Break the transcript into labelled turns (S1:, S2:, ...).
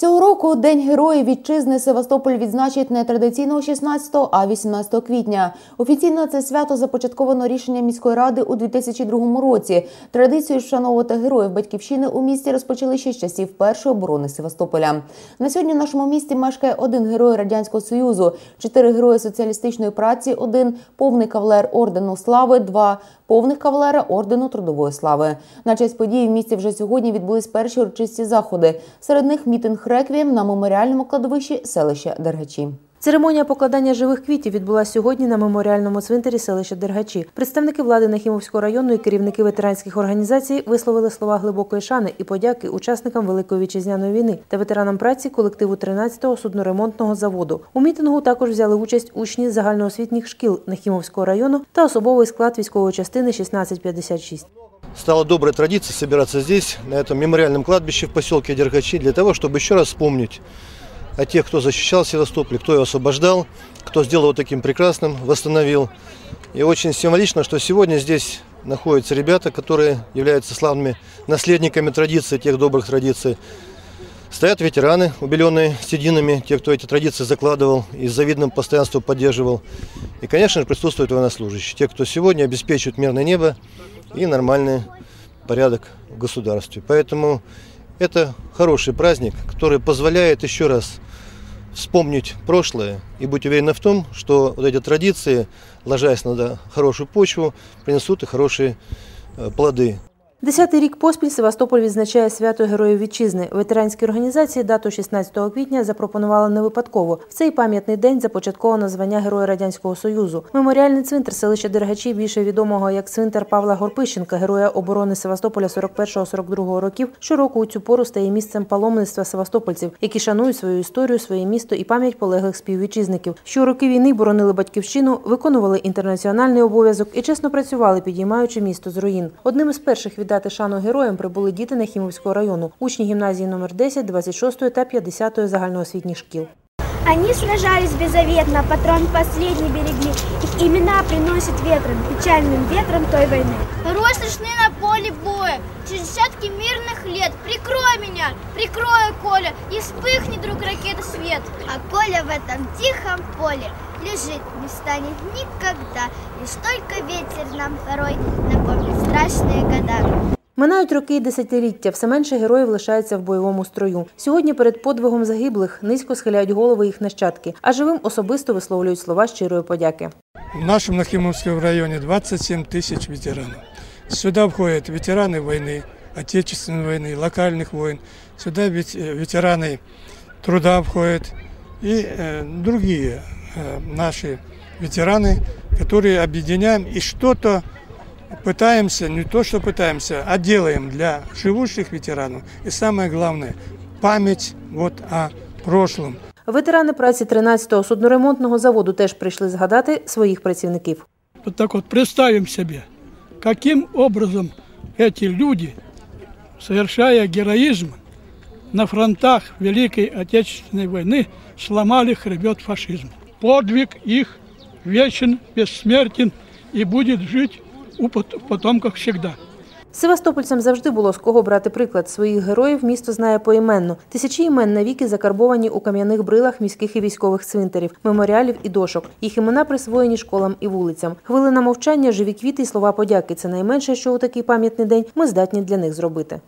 S1: Цього року День Героїв Вітчизни Севастополь відзначить не традиційного 16, а 18 квітня. Офіційно це свято започатковано рішенням міської ради у 2002 році. Традицію вшановувати героїв батьківщини у місті розпочали ще з часів першої оборони Севастополя. На сьогодні в нашому місті мешкає один герой радянського союзу, чотири герої соціалістичної праці, один повний кавалер ордену слави, два повних кавалера ордену трудової слави. На честь події в місті вже сьогодні відбулись перші урочисті заходи. Серед них мітинг реквієм на меморіальному кладовищі селища Дергачі.
S2: Церемонія покладання живих квітів відбулася сьогодні на меморіальному цвинтарі селища Дергачі. Представники влади Нахімовського району і керівники ветеранських організацій висловили слова глибокої шани і подяки учасникам Великої вітчизняної війни та ветеранам праці колективу 13-го судноремонтного заводу. У мітингу також взяли участь учні загальноосвітніх шкіл Нахімовського району та особовий склад військової частини 1656.
S3: Стала доброй традицией собираться здесь, на этом мемориальном кладбище в поселке Дергачи, для того, чтобы еще раз вспомнить о тех, кто защищал Севастополь, кто его освобождал, кто сделал его таким прекрасным, восстановил. И очень символично, что сегодня здесь находятся ребята, которые являются славными наследниками традиций, тех добрых традиций. Стоят ветераны, убеленные сединами, те, кто эти традиции закладывал и с завидным постоянством поддерживал. И, конечно же, присутствуют военнослужащие, те, кто сегодня обеспечивает мирное небо и нормальный порядок в государстве. Поэтому это хороший праздник, который позволяет еще раз вспомнить прошлое и быть уверенным в том, что вот эти традиции, ложась на хорошую почву, принесут и хорошие э, плоды.
S2: Десятий рік поспіль Севастополь відзначає свято Героїв Вітчизни. Ветеранські організації дату 16 квітня запропонували не випадково. В цей пам'ятний день започатковано звання Героя Радянського Союзу. Меморіальний цвинтар селища Дергачі, більше відомого як цвинтар Павла Горпищенка, героя оборони Севастополя 41-42 років. Щороку у цю пору стає місцем паломництва севастопольців, які шанують свою історію, своє місто і пам'ять полеглих співвітчизників. Що роки війни боронили батьківщину, виконували інтернаціональний обов'язок і чесно працювали, підіймаючи місто з руїн. Одним із перших віддати шану героям прибули діти Нахімовського району, учні гімназії номер 10, 26 та 50 загальноосвітніх шкіл.
S4: Они сражались беззаветно, патрон последний берегли. Их имена приносят ветром, печальным ветром той войны.
S5: Порой слышны на поле боя, через десятки мирных лет. Прикрой меня, прикрой, Коля, и вспыхнет вдруг ракета свет.
S4: А Коля в этом тихом поле лежит, не встанет никогда. Лишь только ветер нам порой напомнит страшные года.
S2: Минають роки і десятиліття, все менше героїв лишається в бойовому строю. Сьогодні перед подвигом загиблих низько схиляють голови їх нащадки, а живим особисто висловлюють слова щирої подяки.
S6: В нашем Нахимовском районе 27 тысяч ветеранов. Сюда входят ветераны войны, Отечественной войны, локальных войн. Сюда ведь э, ветераны труда входят и э, другие э, наши ветераны, которые объединяем и что-то пытаемся, не то что пытаемся, а делаем для живущих ветеранов. И самое главное, память вот о прошлом.
S2: Ветерани праці 13-го судноремонтного заводу теж прийшли згадати своїх працівників.
S7: Вот так вот представим себе, каким образом эти люди, совершая героизм на фронтах Великой Отечественной войны, сломали хребет фашизма. Подвиг их вечен, бессмертен и будет жить у потомках завжди.
S2: Севастопольцям завжди було з кого брати приклад. Своїх героїв місто знає поіменно. Тисячі імен навіки закарбовані у кам'яних брилах міських і військових цвинтарів, меморіалів і дошок. Їх імена присвоєні школам і вулицям. Хвилина мовчання, живі квіти і слова подяки це найменше, що у такий пам'ятний день ми здатні для них зробити.